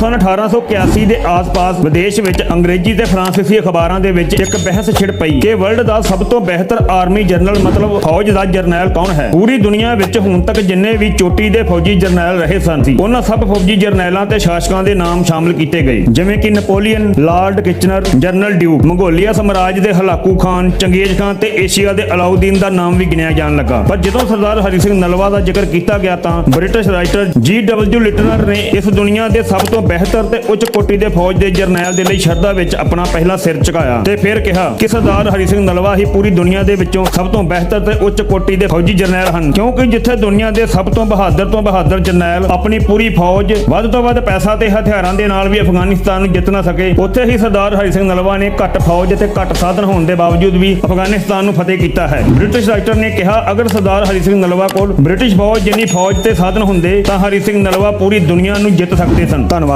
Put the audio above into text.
ਸਨ 1881 ਦੇ ਆਸ-ਪਾਸ ਵਿਦੇਸ਼ ਵਿੱਚ ਅੰਗਰੇਜ਼ੀ ਤੇ ਫਰਾਂਸੀਸੀ ਅਖਬਾਰਾਂ ਦੇ ਵਿੱਚ ਇੱਕ ਬਹਿਸ ਛਿੜ ਪਈ ਕਿ ਵਰਲਡ ਦਾ ਸਭ ਤੋਂ ਬਿਹਤਰ ਆਰਮੀ ਜਨਰਲ ਮਤਲਬ ਫੌਜ ਦਾ ਜਰਨੈਲ ਕੌਣ ਹੈ? ਪੂਰੀ ਦੁਨੀਆ ਵਿੱਚ ਹੁਣ ਤੱਕ ਜਿੰਨੇ ਵੀ ਚੋਟੀ ਦੇ ਫੌਜੀ ਜਰਨੈਲ ਰਹੇ ਸਨ ਸੀ ਉਹਨਾਂ ਸਭ ਫੌਜੀ ਜਰਨੈਲਾਂ ਤੇ ਸ਼ਾਸਕਾਂ ਦੇ ਨਾਮ ਸ਼ਾਮਲ ਕੀਤੇ ਗਏ। ਜਿਵੇਂ ਕਿ Napoleon, Lord Kitchener general duke. Mongolia ਸਮਰਾਜ ਦੇ ਹਲਾਕੂ ਖਾਨ, ਚੰਗੇਜ਼ ਖਾਨ ਤੇ ਏਸ਼ੀਆ ਦੇ ਅਲਾਉਦੀਨ ਦਾ ਨਾਮ ਵੀ ਗਿਣਿਆ ਜਾਣ ਲੱਗਾ। ਪਰ ਜਦੋਂ ਸਰਦਾਰ ਹਰੀ ਸਿੰਘ ਨਲਵਾ ਦਾ ਜ਼ਿਕਰ ਕੀਤਾ ਗਿਆ ਤਾਂ British writer G W Leitner ਨੇ ਇਸ ਦੁਨੀਆ ਦੇ ਸਭ ਤੋਂ ਬਿਹਤਰ ਤੇ ਉੱਚ ਕੋਟੀ ਦੇ ਫੌਜ ਦੇ ਜਰਨੈਲ ਦੇ ਲਈ ਸ਼ਰਧਾ ਵਿੱਚ ਆਪਣਾ ਪਹਿਲਾ ਸਿਰ ਝੁਕਾਇਆ ਤੇ ਫਿਰ ਕਿਹਾ ਕਿ ਸਰਦਾਰ ਹਰੀ ਸਿੰਘ ਨਲਵਾ ਹੀ ਪੂਰੀ ਦੁਨੀਆ ਦੇ ਵਿੱਚੋਂ ਸਭ ਤੋਂ ਬਿਹਤਰ ਤੇ ਉੱਚ ਕੋਟੀ ਦੇ ਫੌਜੀ ਜਰਨੈਲ ਹਨ। ਕਿਉਂਕਿ ਜਿੱਥੇ ਦੁਨੀਆ ਦੇ ਸਭ ਤੋਂ ਬਹਾਦਰ ਤੋਂ ਬਹਾਦਰ ਜਰਨੈਲ ਆਪਣੀ ਪੂਰੀ ਫੌਜ, ਵੱਧ ਤੋਂ ਵੱਧ ਪੈਸਾ ਤੇ ਹਥਿਆਰਾਂ ਦੇ ਨਾਲ ਵੀ ਅਫਗਾਨਿਸਤਾਨ ਨੂੰ ਜਿੱਤ ਨਾ ਸਕੇ, ਉੱਥੇ ਹੀ ਸਰਦਾਰ ਹਰੀ ਸਿੰਘ ਨਲਵਾ ਨੇ ਘੱਟ ਫੌਜ ਤੇ ਘੱਟ ਸਾਧਨ ਹੋਣ ਦੇ ਬਾਵਜੂਦ ਵੀ ਅਫਗਾਨਿਸਤਾਨ ਨੂੰ ਫਤਿਹ ਕੀਤਾ ਹੈ। ਬ੍ਰਿਟਿਸ਼ ਰਾਈਟਰ ਨੇ ਕਿਹਾ, ਅਗਰ ਸਰਦਾਰ ਹਰੀ ਸਿੰਘ ਨਲਵਾ ਕੋਲ ਬ੍ਰਿਟਿਸ਼ ਫੌਜ ਜਿੰਨੀ ਫੌਜ ਤੇ ਸਾਧਨ ਹੁੰਦੇ, ਤਾਂ ਹਰੀ ਸਿੰਘ ਨਲਵਾ ਪੂਰੀ ਦੁਨੀਆ ਨੂੰ ਜਿੱਤ ਸਕਦੇ ਸਨ। ਧੰਨਵਾਦ।